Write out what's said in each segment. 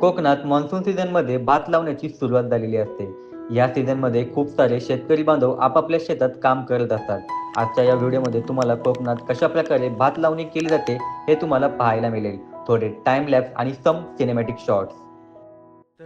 कोकणात मान्सून सीझनमध्ये भात लावण्याची सुरुवात झालेली असते. या सीझनमध्ये खूप सारे शेतकरी बांधव आपापल्या शेतात काम करत असतात. आजच्या या व्हिडिओमध्ये तुम्हाला कोकणात कशा प्रकारे भात लावणी केली जाते हे तुम्हाला पाहायला मिळेल. थोडे टाइम लॅप्स आणि सम सिनेमॅटिक शॉर्ट्स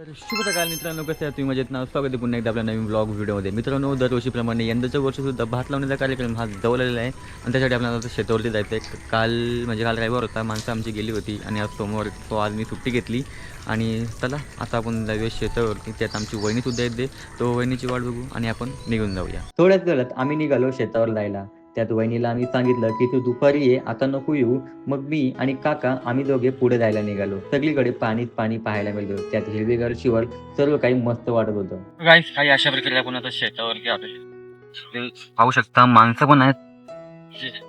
तर शुभ सकाळ मित्रांनो कसं आहे तुम्ही? माझ्यात नाव स्वागत आहे पुन्हा एकदा आपल्या नवीन ब्लॉग व्हिडिओमध्ये मित्रांनो दरवर्षीप्रमाणे यंदाच्या वर्षीसुद्धा भात लावण्याचा कार्यक्रम हा जवळ आलेला आहे. आणि त्यासाठी आपल्याला आता शेतावरती जायचं आहे काल म्हणजे काल रविवार होता. माणसं आमची गेली होती आणि आज सोमवार तो आज मी सुट्टी घेतली. आणि चला आता आपण जाऊया शेतावरती. त्यात आमची वहिनीसुद्धा येते तो. वहिनीची वाट बघू आणि आपण निघून जाऊया. थोड्याच वेळात आम्ही निघालो शेतावर जायला. त्यात वहिनीला आम्ही सांगितलं की तू दुपारी ये आता नको येऊ. मग मी आणि काका आम्ही दोघे पुढे जायला निघालो. सगळीकडे पाणीच पाणी पाहायला मिळतं. त्यात हिरवेगार शिवार सर्व काही मस्त वाटत होतं. गाईस काही अशा प्रकारे आपण आता शेतावरती आलो ते पाहू शकता माणसं पण आहेत.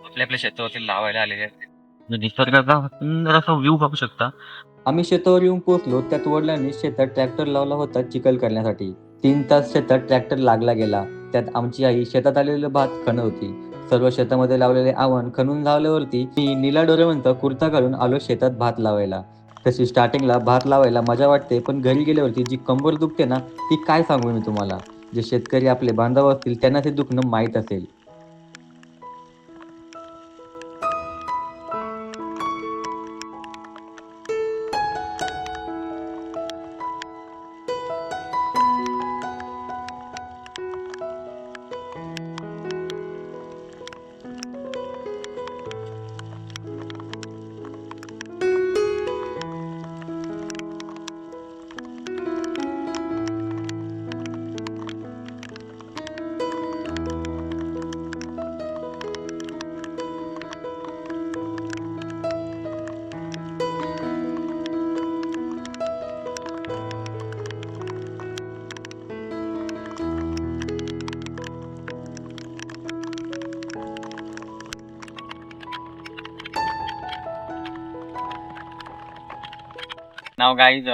आपल्या आपल्या शेतावरती लावायला आलेले आहेत. म्हणजे निसर्गाचा सुंदर असा व्ह्यू पाहू शकता. आम्ही शेतावर येऊन पोहोचलो. त्यात वडिलांनी शेतात ट्रॅक्टर लावला होता चिखल करण्यासाठी. तीन तास शेतात ट्रॅक्टर लागला गेला. त्यात आमची आई शेतात आलेलं भात खणत होती. सर्व शेतामध्ये लावलेले आवण खणून लावल्यावरती मी निला डोरेवंत कुर्ता घालून आलो शेतात भात लावायला. तशी स्टार्टिंगला भात लावायला मजा वाटते पण घरी गेल्यावरती जी कंबर दुखते ना ती काय सांगू मी तुम्हाला? जे शेतकरी आपले बांधव असतील त्यांना ते दुखणं माहीत असेल. नाव गाईज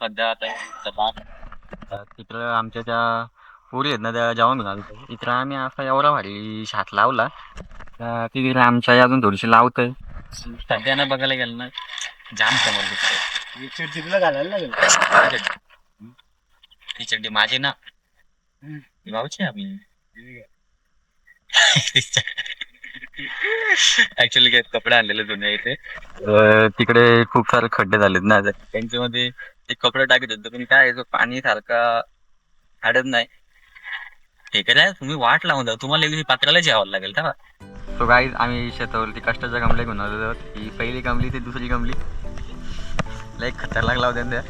सध्या आता तिकडं आमच्या त्या पुरी आहेत ना त्या जेवण घेऊन आलो तिकडं आम्ही असा एवढा भारी शात लावला. तिकडे आमच्या अजून थोडीशी लावतोय. सध्या ना बघायला गेलं ना जाम समोर तिला घालायला लागेल ती चड्डी माझी ना भाऊची आपली. ऍक्च्युली काय कपडे आणलेले जुने इथे. अं, तिकडे खूप सारे खड्डे झालेत ना. त्यांच्यामध्ये एक कपडे टाकत होते पण काय आहे, तो पाणी सारखा हाडत नाही. ठीक आहे तुम्ही वाट लावून द्या तुम्हाला एक दिवशी पात्राला जेवावं लागेल का तो गाईज आम्ही शेतावरती कष्टाच्या कमल्या घेऊन आलेलो आहोत. ही पहिली कमली ती दुसरी कमली लय खतरनाक लावते त्या.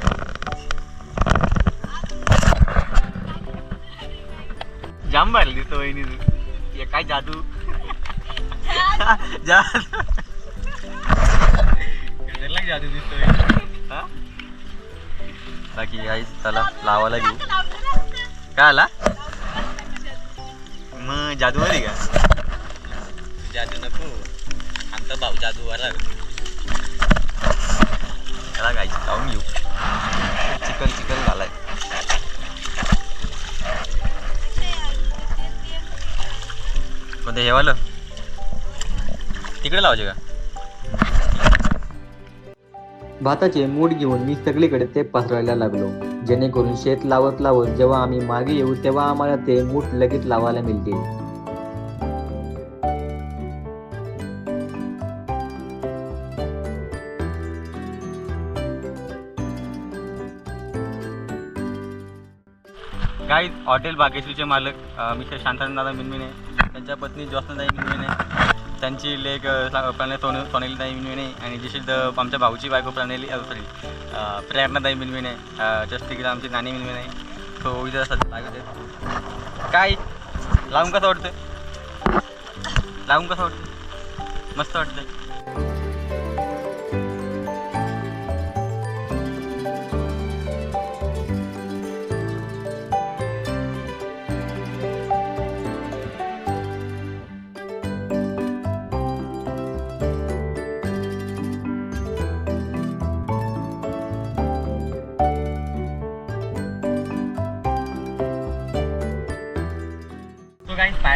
जाम भारी दिसतो वहिनी तू हे काय जादू. बाकी आई चला लावायला घेऊ. काय आला? मग जादू आली का? जादू नको. आमचा भाऊ जादू आला त्याला गायची लावून घेऊ. चिकन चिकन घालाय कोणतं हे वालं? तिकडे लावायचे का? भाताचे मूठ घेऊन मी सगळीकडे ते पसरायला लागलो. जेणेकरून शेत लावत लावत जेव्हा आम्ही मागे येऊ तेव्हा आम्हाला ते मूठ लगेच लावायला मिळतील. गाईज हॉटेल बागेश्वरीचे मालक मिस्टर शांतानंदादा मिनमिने त्यांच्या पत्नी ज्योत्नाताई मिनमिने त्यांची लेख प्रणाली प्रणय सोन सोनेलीताई मिनमिने आणि जशी द- आमच्या भाऊची बायको प्रणेली सॉरी प्रेरणाताई मिनमिने जस्ट तिकडे आमची नाणी मिनमिने सो इथं सध्या लागत काय? लावून कसं वाटतं लावून कसं वाटतं मस्त वाटतं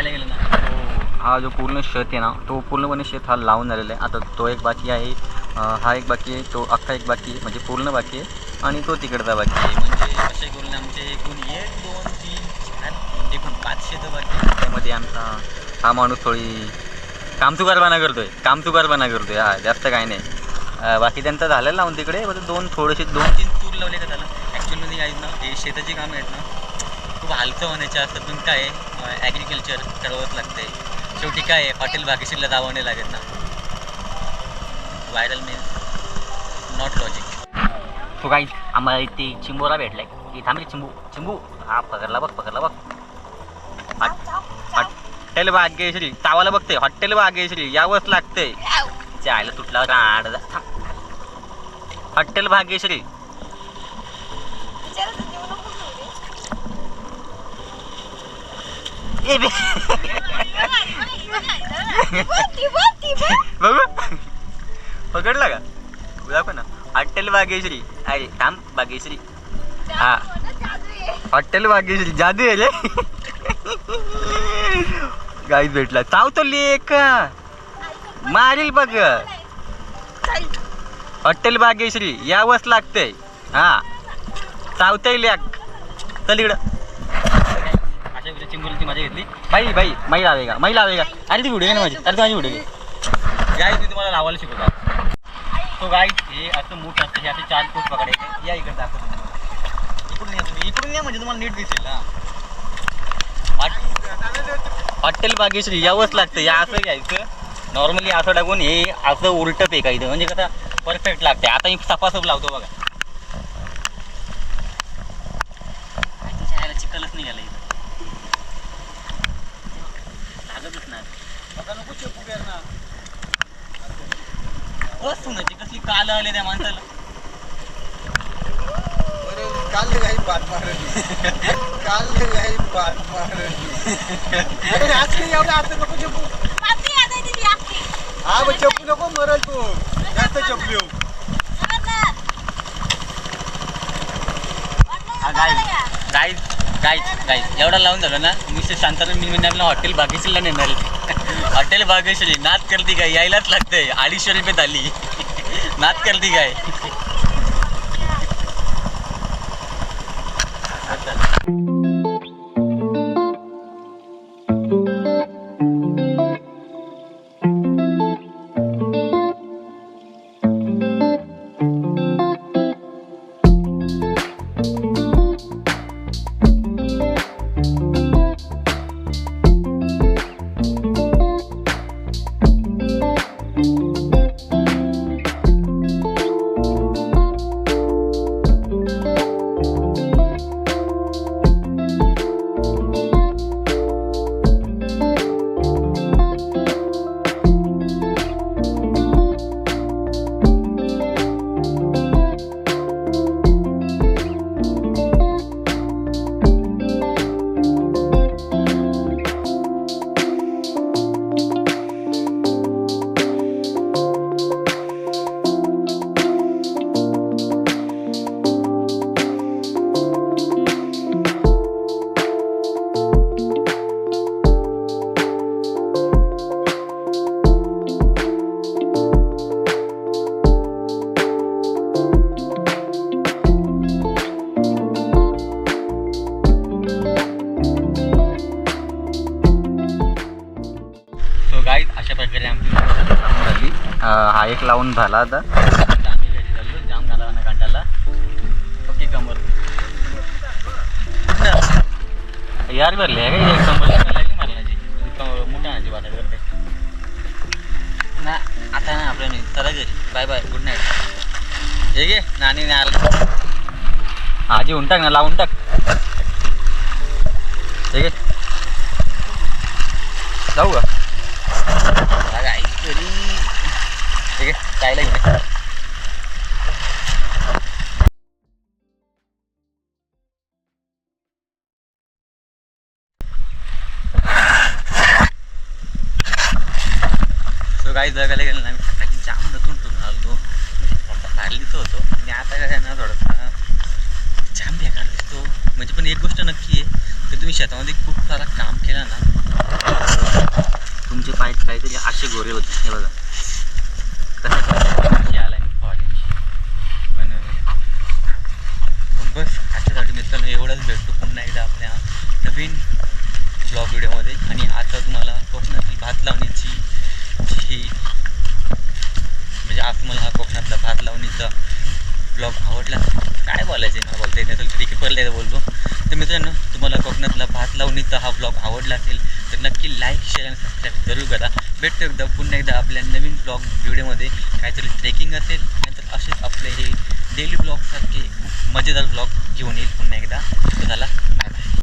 पाहायला गेलं ना. हा जो पूर्ण शेत आहे ना तो पूर्णपणे शेत हा लावून झालेला आहे. आता तो एक बाकी आहे हा एक बाकी आहे तो अख्खा एक बाकी आहे म्हणजे पूर्ण बाकी आहे आणि तो तिकडचा बाकी आहे. म्हणजे असे करून आमचे एकूण एक दोन तीन चार एकूण पाचशे तर बाकी आहे. त्यामध्ये आमचा हा माणूस थोडी कामचुकारपणा करतोय. कामचुकारपणा करतोय. हा जास्त काही नाही. बाकी त्यांचं झालं लावून तिकडे दोन थोडेसे दोन तीन तूर लावले का त्याला ॲक्च्युअली आहेत ना हे शेताची कामं आहेत ना खूप हलकं होण्याचे असतात पण काय ॲग्रिकल्चर ठरवत लागते. शेवटी काय आहे? हॉटेल भाग्यशीलला जावं नाही लागत ना. व्हायरल मीन्स नॉट लॉजिक तो काही आम्हाला इथे चिंबोरा भेटलाय. हे थांब रे चिंबू चिंबू. हा पकडला बघ पकडला बघ. हॉटेल भाग्यश्री तावाला बघते हॉटेल भाग्यश्री यावंच लागते जायला तुटला राड. हॉटेल भाग्यश्री. बघू पकडला का? दाखव ना. हॉटेल बागेश्री. अरे थांब भाग्यश्री हा. हॉटेल बागेश्री. जादू आहे गाईत गाईच भेटला चावतो लेक मारील बघ. हॉटेल भाग्यश्री यावंच लागतंय. हा. चावतंय लेक चल इकडं. चिंबुलीची मजा घेतली बाई बाई माई लावे का? माई लावे का? अरे ती व्हिडिओ घे ना माझी. अरे ती माझी व्हिडिओ घे. गाय मी तुम्हाला लावायला शिकवतो. तो गाय हे असं मूठ असतं. हे असे चार फूट पकडायचे. या इकडे दाखवतो इकडून या तुम्ही. इकडून या म्हणजे तुम्हाला नीट दिसेल ना हॉटेल बागेश्री यावंच लागतं. या असं घ्यायचं. नॉर्मली असं टाकून हे असं उलटं फेकायचं. म्हणजे कसं परफेक्ट लागते आता मी सपासप लावतो बघा चिकलच निघाला इथं लागतच नाही आता नको चेपू कर ना बस सुनाची कसली काल आले त्या माणसाला. काल काही पाठ मारली काल काही पाठ मारली अरे आज काही एवढं आता नको चप्पू हा मग चप्पू नको मरल तू. जास्त चप्पू येऊ. Guys guys. गाईज एवढा लावून झालं ना मिस्टर शांताराम मी म्हणजे आपल्या हॉटेल बागेश्रीला नेणार. हॉटेल बागेश्री नाद करते काय यायलाच लागतंय. अडीचशे रुपये थाली नाद करते काय? हा एक लावून झाला आता. जाम झाला ना ओके कमर यार भरले आहे का? एक कंबर लागली मारण्याची मोठ्या आणायची वाटत करते ना आता ना आपल्या नाही चला घरी. बाय बाय गुड नाईट हे घे नानी नाही आला. आजी टाक ना लावून टाक. हे घे. जाऊ का बघा ऐकतरी ठीक आहे काही जगायला गेलं नाही सकाळी जाम नतून टून आलो बाहेरलीच होतो. आणि आता काय ना थोडासा जाम बेकार दिसतो म्हणजे पण एक गोष्ट नक्की आहे की तुम्ही शेतामध्ये खूप सारा काम केलं ना तुमचे पाय काहीतरी असे गोरे होते. हे बघा कसं आलाय मी फॉरेनशी पण बस आजच्यासाठी एवढंच भेटतो पुन्हा एकदा आपल्या नवीन ब्लॉग व्हिडिओमध्ये. आणि आता तुम्हाला कोकणातील भात लावणीची जी म्हणजे आज तुम्हाला हा कोकणातला भात लावणीचा ब्लॉग आवडला. काय बोलायचं आहे मला बोलता येत नाही तर ठीक आहे बोलतो. तर मित्रांनो तुम्हाला कोकणातला भात लावणीचा हा ब्लॉग आवडला असेल तर नक्की लाईक शेअर आणि सबस्क्राईब जरूर करा. भेटतो एकदा पुन्हा एकदा आपल्या नवीन ब्लॉग व्हिडिओमध्ये. काहीतरी ट्रेकिंग असेल नाहीतर असेच आपले हे डेली ब्लॉगसारखे मजेदार ब्लॉग घेऊन येईल पुन्हा एकदा. झाला बाय बाय